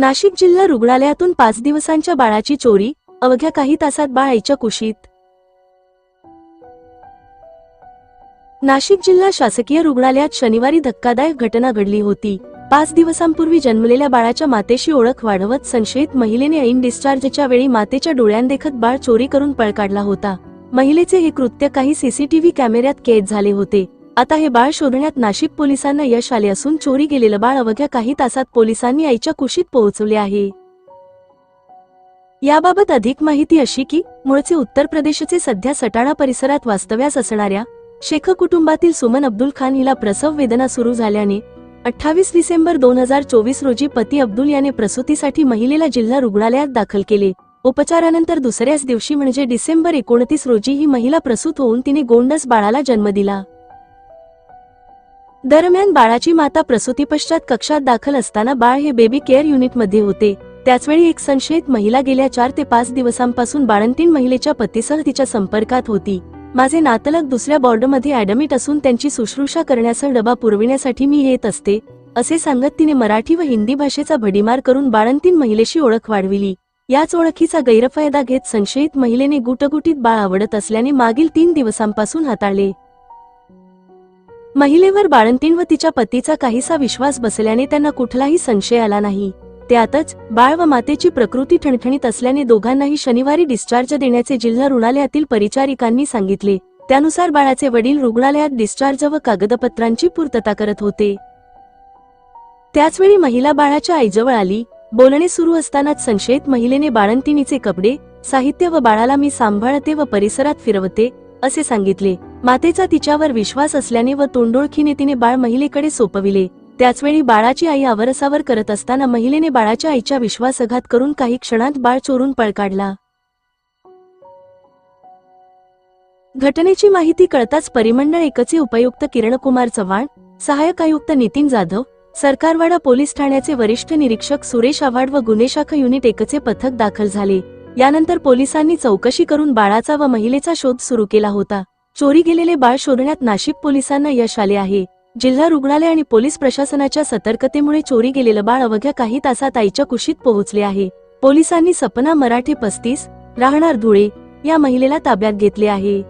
नाशिक जिल्हा रुग्णालयातून पाच दिवसांच्या बाळाची चोरी अवघ्या काही तासात बाळ आईच्या कुशीत. नाशिक जिल्हा शासकीय रुग्णालयात शनिवारी धक्कादायक घटना घडली होती. पाच दिवसांपूर्वी जन्मलेल्या बाळाच्या मातेशी ओळख वाढवत संशयित महिलेने ऐन डिस्चार्जच्या वेळी मातेच्या डोळ्यांदेखत बाळ चोरी करून पळ काढला होता. महिलेचे हे कृत्य काही सीसीटीव्ही कॅमेऱ्यात कैद झाले होते. आता हे बाळ शोधण्यात नाशिक पोलिसांना यश आले असून चोरी गेलेलं बाळ अवघ्या काही तासात पोलिसांनी आईच्या कुशीत पोहोचवले आहे. याबाबत अधिक माहिती अशी की मूळचे उत्तर प्रदेशचे सध्या सटाणा परिसरात वास्तव्यास असणाऱ्या शेख कुटुंबातील सुमन अब्दुल खान हिला प्रसव वेदना सुरू झाल्याने अठ्ठावीस डिसेंबर दोन हजार चोवीस रोजी पती अब्दुल याने प्रसूतीसाठी महिलेला जिल्हा रुग्णालयात दाखल केले. उपचारानंतर दुसऱ्याच दिवशी म्हणजे डिसेंबर एकोणतीस रोजी ही महिला प्रसूत होऊन तिने गोंडस बाळाला जन्म दिला. दरम्यान बाळाची माता प्रसूतीपश्चात कक्षात दाखल असताना बाळ हे बेबी केअर युनिटमध्ये होते. त्याचवेळी एक संशयित महिला गेल्या चार ते पाच दिवसांपासून बाळंतीण महिलेच्या पतीसह तिच्या संपर्कात होती. माझे नातलग दुसऱ्या बॉर्डमध्ये ऍडमिट असून त्यांची शुश्रूषा करण्यासह डबा पुरविण्यासाठी मी येत असते असे सांगत तिने मराठी व हिंदी भाषेचा भडीमार करून बाळंतीन महिलेशी ओळख वाढविली. याच ओळखीचा गैरफायदा घेत संशयित महिलेने गुटगुटीत बाळ आवडत असल्याने मागील तीन दिवसांपासून हाताळले. महिलेवर बाळंतीण व तिच्या पतीचा काहीसा विश्वास बसल्याने त्यांना कुठलाही संशय आला नाही. त्यातच बाळ व मातेची प्रकृती ठणठणीत असल्याने दोघांनाही शनिवारी डिस्चार्ज देण्याचे जिल्हा रुग्णालयातील परिचारिकांनी सांगितले. त्यानुसार बाळाचे वडील रुग्णालयात डिस्चार्ज व कागदपत्रांची पूर्तता करत होते. त्याचवेळी महिला बाळाच्या आईजवळ आली. बोलणे सुरू असतानाच संशयित महिलेने बाळंतिणीचे कपडे साहित्य व बाळाला मी सांभाळते व परिसरात फिरवते असे सांगितले. मातेचा तिच्यावर विश्वास असल्याने व तोंडोळखीने तिने बाळ महिलेकडे सोपविले. त्याचवेळी बाळाची आई आवरसावर करत असताना महिलेने बाळाच्या आईच्या विश्वासघात करून काही क्षणात बाळ चोरून पळ काढला. घटनेची माहिती कळताच परिमंडळ एकचे उपायुक्त किरणकुमार चव्हाण सहाय्यक आयुक्त नितीन जाधव सरकारवाडा पोलीस ठाण्याचे वरिष्ठ निरीक्षक सुरेश आव्हाड व गुन्हे शाखा युनिट एकचे पथक दाखल झाले. यानंतर पोलिसांनी चौकशी करून बाळाचा व महिलेचा शोध सुरू केला होता. चोरी गेलेले बाळ शोधण्यात नाशिक पोलिसांना यश आले आहे. जिल्हा रुग्णालय आणि पोलीस प्रशासनाच्या सतर्कतेमुळे चोरी गेलेलं बाळ अवघ्या काही तासात आईच्या कुशीत पोहोचले आहे. पोलिसांनी सपना मराठे पस्तीस राहणार धुळे या महिलेला ताब्यात घेतले आहे.